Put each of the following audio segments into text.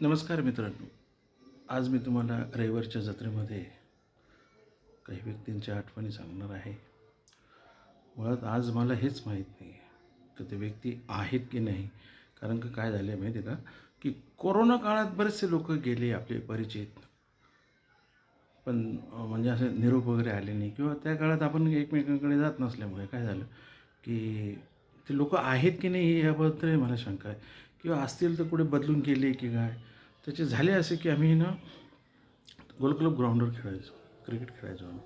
नमस्कार मित्रांनो. आज मी तुम्हाला रविवारच्या जत्रेमध्ये काही व्यक्तींच्या आठवणी सांगणार आहे. मुळात आज मला हेच माहीत नाही तर ते व्यक्ती आहेत की नाही. कारण का काय झालं आहे माहिती आहे का? की कोरोना काळात बरेचसे लोक गेले आपले परिचित. पण म्हणजे असे निरोप वगैरे आले नाही. किंवा त्या काळात आपण एकमेकांकडे जात नसल्यामुळे काय झालं की ते लोक आहेत की नाही याबद्दल मला शंका आहे. किंवा असतील तर कुठे बदलून गेले की काय? त्याचे झाले असे की आम्ही ना गोल क्लब ग्राउंडवर खेळायचो क्रिकेट खेळायचो आम्ही.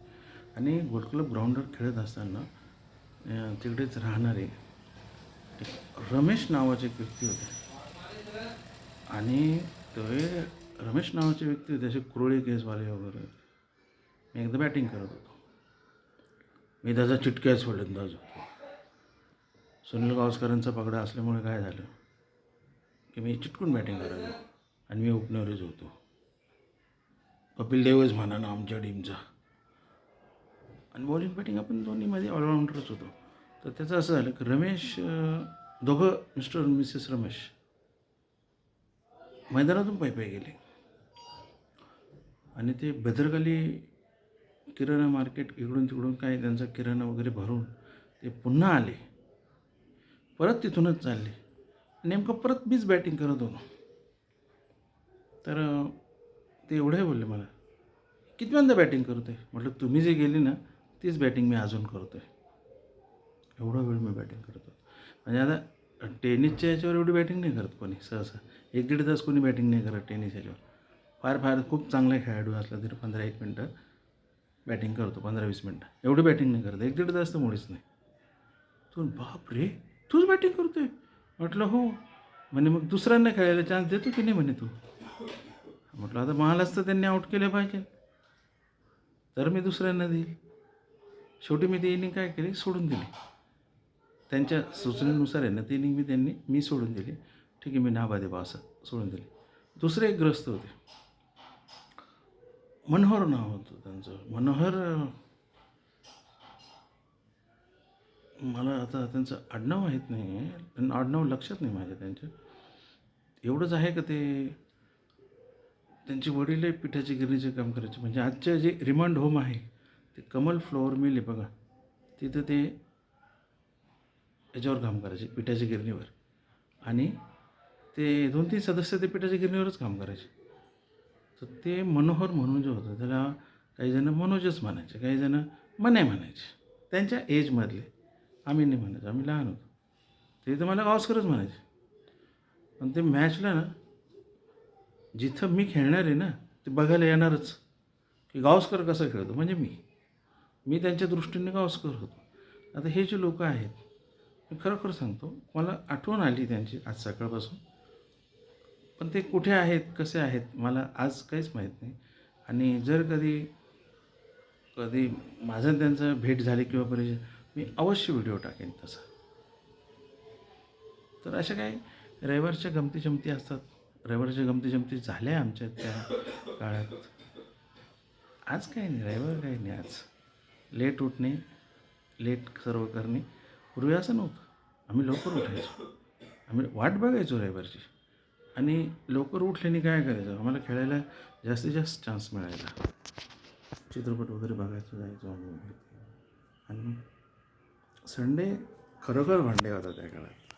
आणि गोल क्लब ग्राउंडवर खेळत असताना तिकडेच राहणारे रमेश नावाचे एक व्यक्ती होते. आणि तो रमेश नावाचे व्यक्ती होते असे कुरळे केसवाले वगैरे. मी एकदा बॅटिंग करत होतो. मी त्याचा चिटक्याच फलंदाज दाजू. सुनील गावस्करांचा पगडा असल्यामुळे काय झालं? की मी चिटकून बॅटिंग करायचो आणि मी ओपनरच होतो. कपिल देवच म्हणा ना आमच्या टीमचा आणि बॉलिंग बॅटिंग आपण दोन्हीमध्ये ऑलराऊंडरच होतो. तर त्याचं असं झालं की रमेश दोघं मिस्टर मिसेस रमेश मैदानातून पायी पायी गेले. आणि ते भद्रकाली किराणा मार्केट इकडून तिकडून काय त्यांचा किराणा वगैरे भरून ते पुन्हा आले. परत तिथूनच चालले. नेमकं परत मीच बॅटिंग करत होतो. तर ते एवढे बोलले मला कितव्यांदा बॅटिंग करतो आहे म्हटलं तुम्ही जे गेली ना तीच बॅटिंग मी अजून करतो आहे एवढा वेळ मी बॅटिंग करतो म्हणजे आता टेनिसच्या याच्यावर एवढी बॅटिंग नाही करत कोणी सहसा. एक दीड तास कोणी बॅटिंग नाही करत टेनिस याच्यावर. फार फार खूप चांगला खेळाडू असला तरी पंधरा एक मिनटं बॅटिंग करतो पंधरा वीस मिनटं. एवढी बॅटिंग नाही करत. एक दीड तास तर मुळीच नाही. तू बाप रे तूच बॅटिंग करतो आहे म्हटलं हो. म्हणे मग दुसऱ्यांना खेळायला चान्स देतो की नाही? म्हणे तू. म्हटलं आता मलाच तर त्यांनी आऊट केलं पाहिजे. तर मी दुसऱ्यांना देईल. शेवटी मी ती इनिंग काय केली? सोडून दिली. त्यांच्या सूचनेनुसार आहे ना ती इनिंग मी त्यांनी मी सोडून दिली. ठीक आहे मी नाबादे बा असं सोडून दिली. दुसरे एक ग्रस्त होते. मनोहर नाव होतं त्यांचं. मनोहर मला आता त्यांचं आडनाव माहीत नाही आहे आडनाव लक्षात नाही माझ्या त्यांच्या. एवढंच आहे का ते? त्यांचे वडील पिठाचे गिरणीचे काम करायचे. म्हणजे आजच्या जे रिमांड होम आहे ते कमल फ्लोअर मिल आहे बघा. तिथं ते याच्यावर काम करायचे पिठाच्या गिरणीवर. आणि ते दोन तीन सदस्य ते पिठाच्या गिरणीवरच काम करायचे. तर ते मनोहर म्हणून जे होतं त्याला काही जणं मनोजच म्हणायचे काही जणं मने म्हणायचे. त्यांच्या एजमधले आम्ही नाही म्हणायचं आम्ही लहान होतो. ते तर मला गावस्करच म्हणायचे. पण ते मॅचला ना जिथं मी खेळणार आहे ना ते बघायला येणारच. की गावस्कर कसं खेळतो म्हणजे मी. मी त्यांच्या दृष्टीने गावस्कर होतो. आता हे जे लोक आहेत मी खरोखर सांगतो मला आठवण आली त्यांची आज सकाळपासून. पण ते कुठे आहेत कसे आहेत मला आज काहीच माहीत नाही. आणि जर कधी कधी माझं त्यांचं भेट झाली किंवा परिचय मी अवश्य व्हिडिओ टाकेन तसा. तर अशा काही रविवारच्या गमती जमती असतात. रविवारच्या गमती जमती झाल्या आमच्या त्या काळात. आज काही नाही रविवार काही नाही आज. लेट उठणे लेट सर्व करणे. पूर्वी असं नव्हतं. आम्ही लवकर उठायचो. आम्ही वाट बघायचो रविवारची. आणि लवकर उठल्याने काय करायचं? आम्हाला खेळायला जास्तीत जास्त चान्स मिळायला. चित्रपट वगैरे बघायचं जायचो आम्ही. आणि संडे खरोखर भांडे होतात त्या काळात.